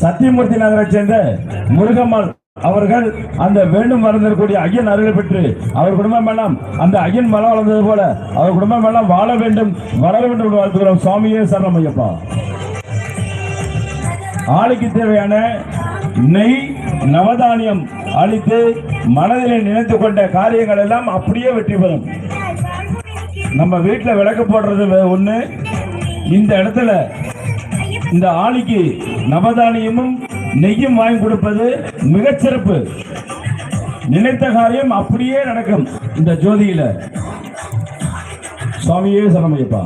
சத்தியமூர்த்தி நகரை சேர்ந்த முருகம்மாள் அவர்கள் அந்த வேண்டும் வரக்கூடிய ஐயன் அருளை பெற்று அவர் குடும்பம் எல்லாம் அந்த ஐயன் மலம் வளர்ந்தது போல அவர் குடும்பம் எல்லாம் வாழ வேண்டும் வளர வேண்டும் என்று வாழ்த்துகிறோம். சுவாமியே சரணம் ஐயப்பா. ஆளுக்கு தேவையான நெய் நவதானியம் அளித்து மனதிலே நினைத்து கொண்ட காரியங்கள் எல்லாம் அப்படியே வெற்றி பெறும். நம்ம வீட்டில் விளக்கு போடுறது ஒன்று ஒண்ணு. இந்த இடத்துல இந்த ஆளிக்கு நவதானியமும் நெய்யும் வாங்கி கொடுப்பது மிகச்சிறப்பு நினைத்த காரியம் அப்படியே நடக்கும் இந்த ஜோதியில. சுவாமியே சரணமையப்பா.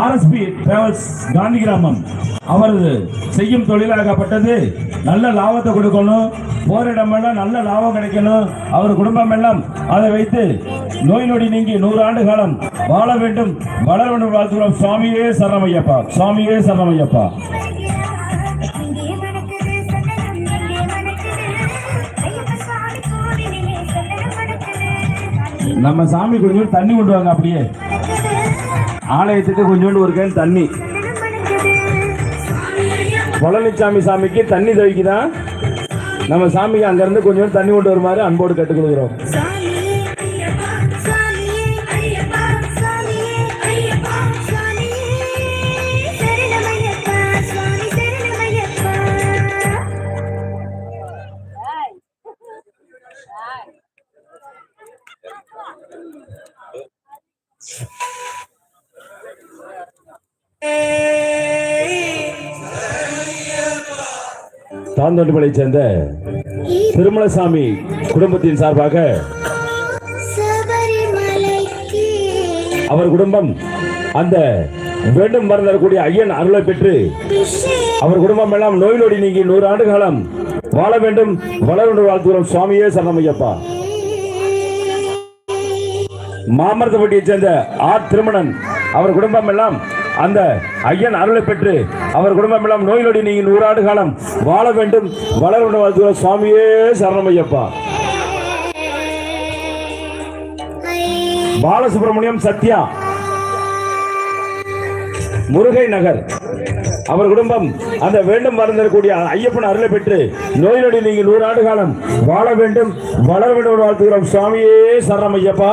ஆர்எஸ்பி டிராவல்ஸ் காந்தி கிராமம் அவரது செய்யும் தொழிலாகப்பட்டது நல்ல லாபத்தை கொடுக்கணும். போற இடமெல்லாம் நல்ல லாபம் கிடைக்கணும். அவர் குடும்பம் எல்லாம் அதை வைத்து நோய் நொடி நீங்கி நூறு ஆண்டு காலம் வாழ வேண்டும். வளர வேண்டும் வாழ்த்துகிறோம். சுவாமியே சரணமையப்பா. சுவாமியே சரணமையப்பா. நம்ம சாமி கொஞ்சம் தண்ணி கொண்டு வாங்க அப்படியே. ஆலயத்துக்கு கொஞ்சோண்டு ஒரு கேன் தண்ணி. பழனிசாமி சாமிக்கு தண்ணி தவிக்குதான் நம்ம சாமிக்கு அங்கிருந்து கொஞ்சம் தண்ணி கொண்டு வருமாறு அன்போடு கேட்டுக்கொள்கிறோம். சுவாமியே தாந்தோட்டுமலையை சேர்ந்த திருமலசாமி குடும்பத்தின் சார்பாக அவர் குடும்பம் அந்த வேண்டும் மருந்து தரக்கூடிய ஐயன் அருளை பெற்று அவர் குடும்பம் எல்லாம் நோய் நொடி நீங்கி நூறு ஆண்டு காலம் வாழ வேண்டும். வளர வாழ்த்துகிறோம். சுவாமியே சரணமையப்பா. மாமரத்தப்பட்டியைச் சேர்ந்த ஆர் திருமணன் அவர் குடும்பம் எல்லாம் அந்த ஐயன் அருளை பெற்று அவர் குடும்பம் எல்லாம் நோய் நொடி நூறாண்டு காலம் வாழ வேண்டும். வளர வேண்டும் சுவாமியே சரணமையப்பா. பாலசுப்ரமணியம் சத்யா. முருகை நகர். அவர் குடும்பம் அந்த வேண்டும் மறந்திருக்கூடிய ஐயப்பன் அருளை பெற்று நோய் நொடி நீங்க காலம் வாழ வேண்டும். வளர வேண்டும் வாழ்த்துகிறோம் சுவாமியே சரணம் ஐயப்பா